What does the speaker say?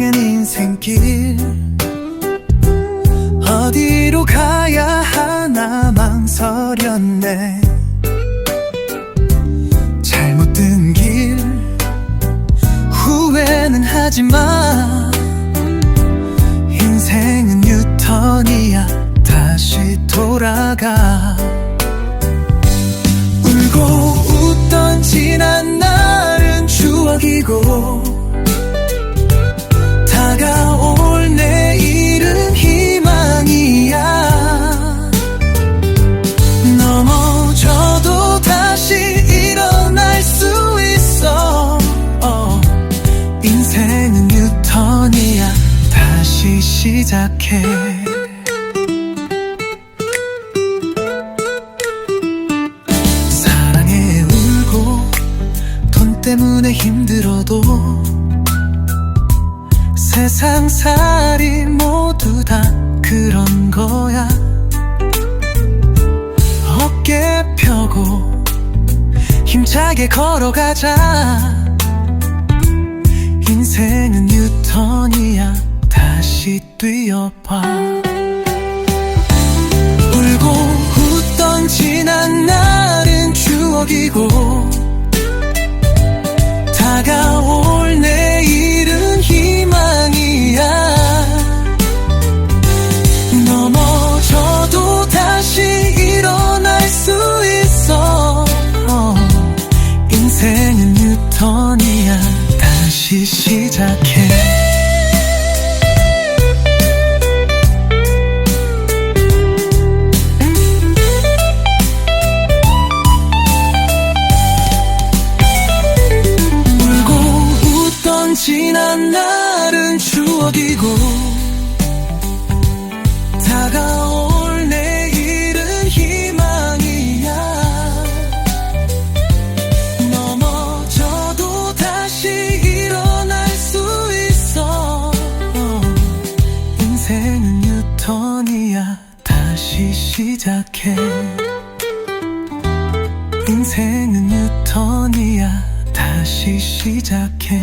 향한 인생길. 어디로 가야 하나 망설였네. 잘못된 길. 후회는 하지마. 인생은 뉴턴이야. 다시 돌아가 다시 시작해. 사랑에 울고 돈 때문에 힘들어도 세상살이 모두 다 그런 거야. 어깨 펴고 힘차게 걸어가자. 인생은 뉴턴이야. 다시 뛰어봐 울고 웃던 지난 날은 추억이고 다가올 내일은 희망이야. 넘어져도 다시 일어날 수 있어 어, 인생은 뉴턴이야. 다시 시작해 웃던 지난 날은 추억이고 다가올 내일은 희망이야. 넘어져도 다시 일어날 수 있어 어, 인생은 뉴턴이야. 다시 시작해. 인생은 뉴턴이야. 다시 시작해